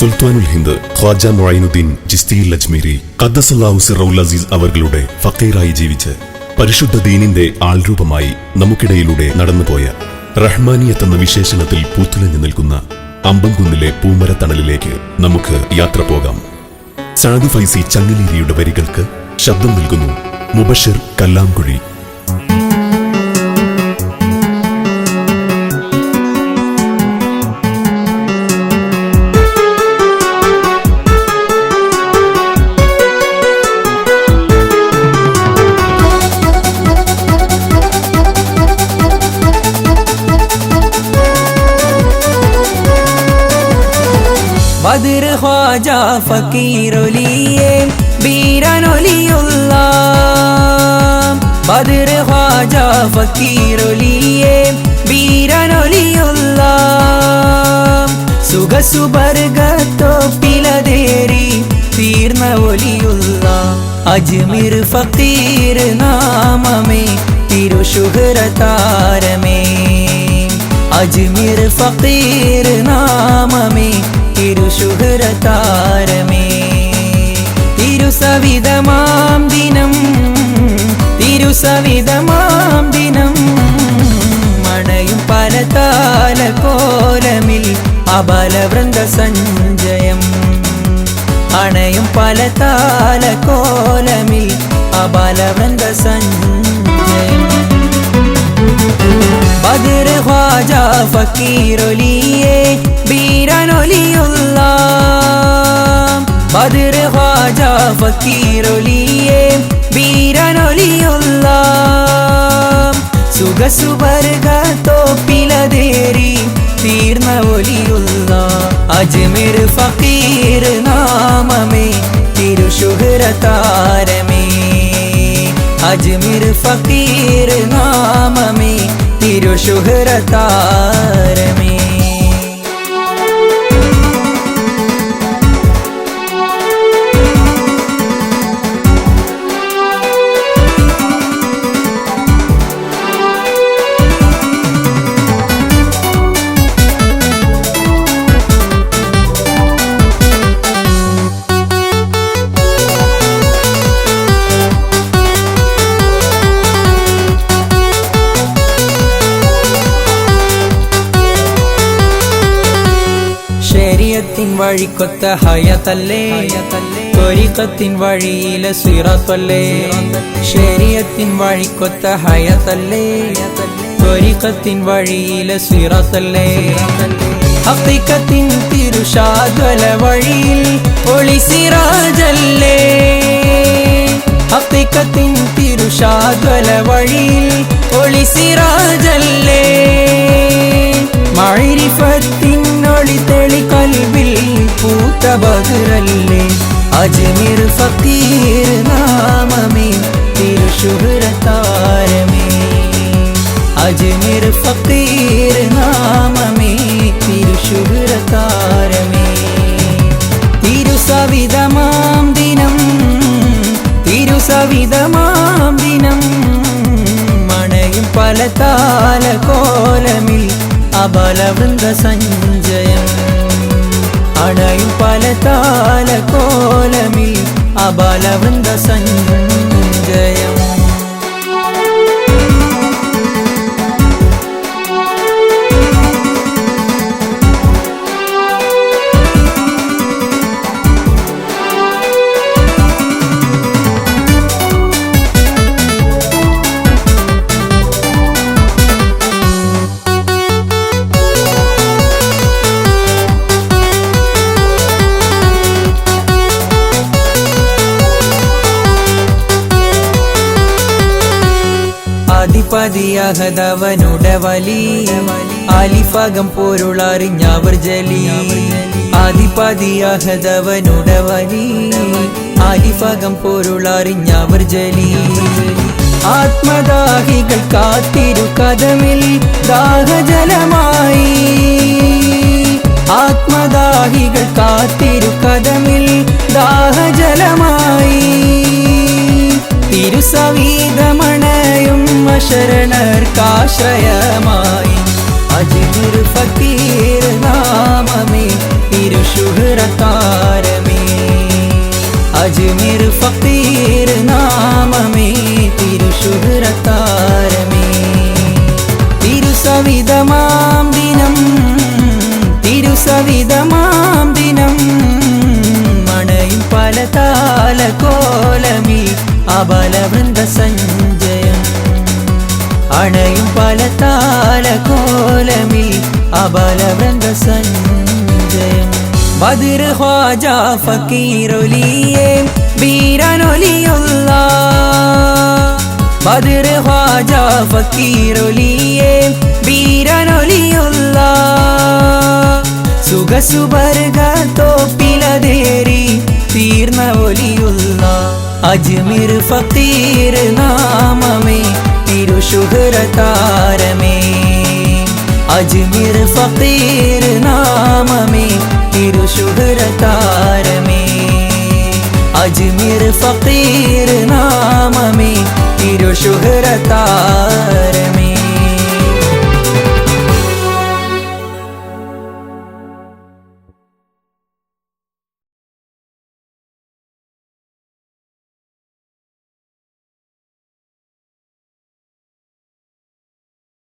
സുൽത്താനുൽ ഹിന്ദ് ഖ്വാജ മൊഴൈനുദ്ദീൻ ചിസ്തിയിൽ അജ്മീരി ഖദ്ദസല്ലാഹു സിറൌൽ അസീസ് അവർകളുടെ ഫക്കീറായി ജീവിച്ച് പരിശുദ്ധ ദീനിന്റെ ആൾരൂപമായി നമുക്കിടയിലൂടെ നടന്നുപോയ റഹ്മാനിയത്ത് എന്ന വിശേഷണത്തിൽ പൂത്തുലഞ്ഞു നിൽക്കുന്ന അമ്പംകുന്നിലെ പൂമരത്തണലിലേക്ക് നമുക്ക് യാത്ര പോകാം. സാദു ഫൈസി ചങ്ങലേരിയുടെ വരികൾക്ക് ശബ്ദം നൽകുന്നു മുബഷിർ കല്ലാംകുഴി ബദർ ഖ്വാജ ഫക്കീറൊലിയെ ബീരനൊലിയുള്ള. ബദർ ഖ്വാജ ഫക്കീറൊലിയെ ബീരനൊലിയുള്ള. സുഖസുബർഗത്തോപ്പിലതേറി തീർന്ന ഒലിയുള്ള. അജ്മീർ ഫക്കീർ നാമമേ തിരുശുഹര താരമേ. അജ്മീർ ഫക്കീർ നാമമേ തിരുശുഹര തിരുസവിതമാം ദിനം തിരുസവിതമാം ദിനം. മണയും പല താല അബലവൃന്ദ സഞ്ജയം. അണയും പല താല അബലവൃന്ദ സഞ്ജയം. ബദർ ഖ്വാജ ബീരനൊലിയുള്ള ഫക്കീറൊലിയെ വീരനൊലിയുള്ള. സുഖസുവർഗ തോപ്പിലതേറി തീർന്ന ഒലിയുള്ള അജ്മീർ ഫക്കീർ നാമമേ തിരുശുഹര താരമേ അജ്മീർ ഫക്കീർ നാമമേ തിരുശുഹര വഴിക്കൊത്ത ഹയതല്ലേ? ത്വരിക്കത്തിൻ വഴിയിലെ സിറത്തല്ലേ? ശരീരത്തിൻ വഴിക്കൊത്ത ഹയതല്ലേ? ത്വരിക്കത്തിൻ വഴിയിലെ സിറത്തല്ലേ? ഹക്കിക്കത്തിൻ തിരുഷാദ്വല വഴിയിൽ ഒളി സിറാജല്ലേ? ഹക്കിക്കത്തിൻ തിരുഷാദ്വല വഴിയിൽ ഒളി സിറാജല്ലേ? ബദറല്ലേ അജ്മീർ ഫക്കീർ നാമമേ തിരുശുഹര താരമേ. അജ്മീർ ഫക്കീർ നാമമേ തിരുശുഹര താരമേ. തിരുസവിധമാം ദിനം തിരുസവിതമാം ദിനം. മണയും പല താല കോലമിൽ അബലവൃന്ദ സഞ്ജയം അണയും പല താല അബാലവൃന്ദ സഞ്ജയം ആദിപതിയഹതവനുടെ വലി ആലിഫകം പോരുളറിഞ്ഞവർ ജലി. ആദിപതിയഹതവനുടെ വലി ആലിഫകം പോരുളറിഞ്ഞവർ ജലി. ആത്മദാഹികൾ കാത്തിരു കഥമിൽ ദാഹജലമായി. ആത്മദാഹികൾ കാത്തിരു കഥമിൽ ദാഹജലമായി. തിരുസവീതമണയും ശരണർക്കാശ്രയമായി. അജിതിർ ഫക്കീർ നാമമേ തിരുശുഹ്രതാരമേ അജ്മീർ ഫക്കീർ നാമമേ തിരുസവിതമാം ദിനം തിരുസവിതമാം ദിനം. മണയും പല താലകോലമി അബലവൃന്ദ സഞ്ജ അണയും പല താല കോലമി അബലവൃന്ദ സഞ്ജയം ബദിർ ഖ്വാജ ഫക്കീറൊലിയേ വീരനൊലിയുള്ള. ബദിർ ഖ്വാജ ഫക്കീറൊലിയേ വീരനൊലിയുള്ള. സുഖസുബർഗ തോപ്പിലതേറി തീർന്ന ഒലിയുള്ള അജ്മീർ ഫക്കീർ നാമമേ തിരുശുഹര താരമേ അജ്മീർ ഫീർ നാമമേ തിരുശുഹര താരമേ അജ്മീർ ഫീർ നാമമേ തിരുശുഹര താര